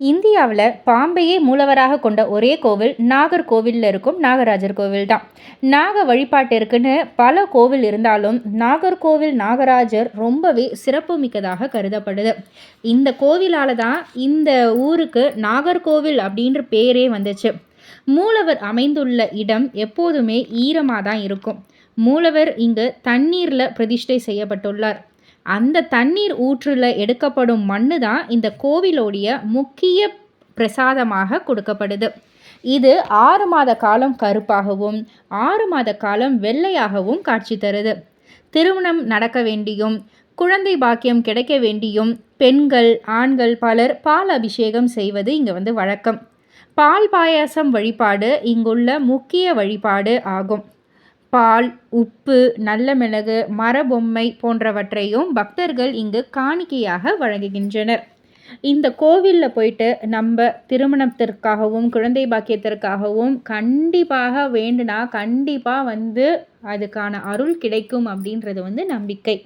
இந்தியாவில் பாம்பையே மூலவராக கொண்ட ஒரே கோவில் நாகர்கோவிலில் இருக்கும் நாகராஜர் கோவில் தான் நாக வழிபாட்டிற்குன்னு பல கோவில் இருந்தாலும் நாகர்கோவில் நாகராஜர் ரொம்பவே சிறப்புமிக்கதாக கருதப்படுது. இந்த கோவிலால் தான் இந்த ஊருக்கு நாகர்கோவில் அப்படின்ற பேரே வந்துச்சு. மூலவர் அமைந்துள்ள இடம் எப்போதுமே ஈரமாக தான் இருக்கும். மூலவர் இங்கு தண்ணீரில் பிரதிஷ்டை செய்யப்பட்டுள்ளார். அந்த தண்ணீர் ஊற்றில் எடுக்கப்படும் மண்ணு தான் இந்த கோவிலோடைய முக்கிய பிரசாதமாக கொடுக்கப்படுது. இது ஆறு மாத காலம் கருப்பாகவும் ஆறு மாத காலம் வெள்ளையாகவும் காட்சி தருது. திருமணம் நடக்க வேண்டியும் குழந்தை பாக்கியம் கிடைக்க வேண்டியும் பெண்கள் ஆண்கள் பலர் பால் அபிஷேகம் செய்வது இங்கே வந்து வழக்கம். பால் பாயாசம் வழிபாடு இங்குள்ள முக்கிய வழிபாடு ஆகும். பால் உப்பு நல்ல மிளகு மரபொம்மை போன்றவற்றையும் பக்தர்கள் இங்கு காணிக்கையாக வழங்குகின்றனர். இந்த கோவிலில் போயிட்டு நம்ம திருமணத்திற்காகவும் குழந்தை பாக்கியத்திற்காகவும் கண்டிப்பாக வேண்டுனா கண்டிப்பாக வந்து அதுக்கான அருள் கிடைக்கும் அப்படின்றது வந்து நம்பிக்கை.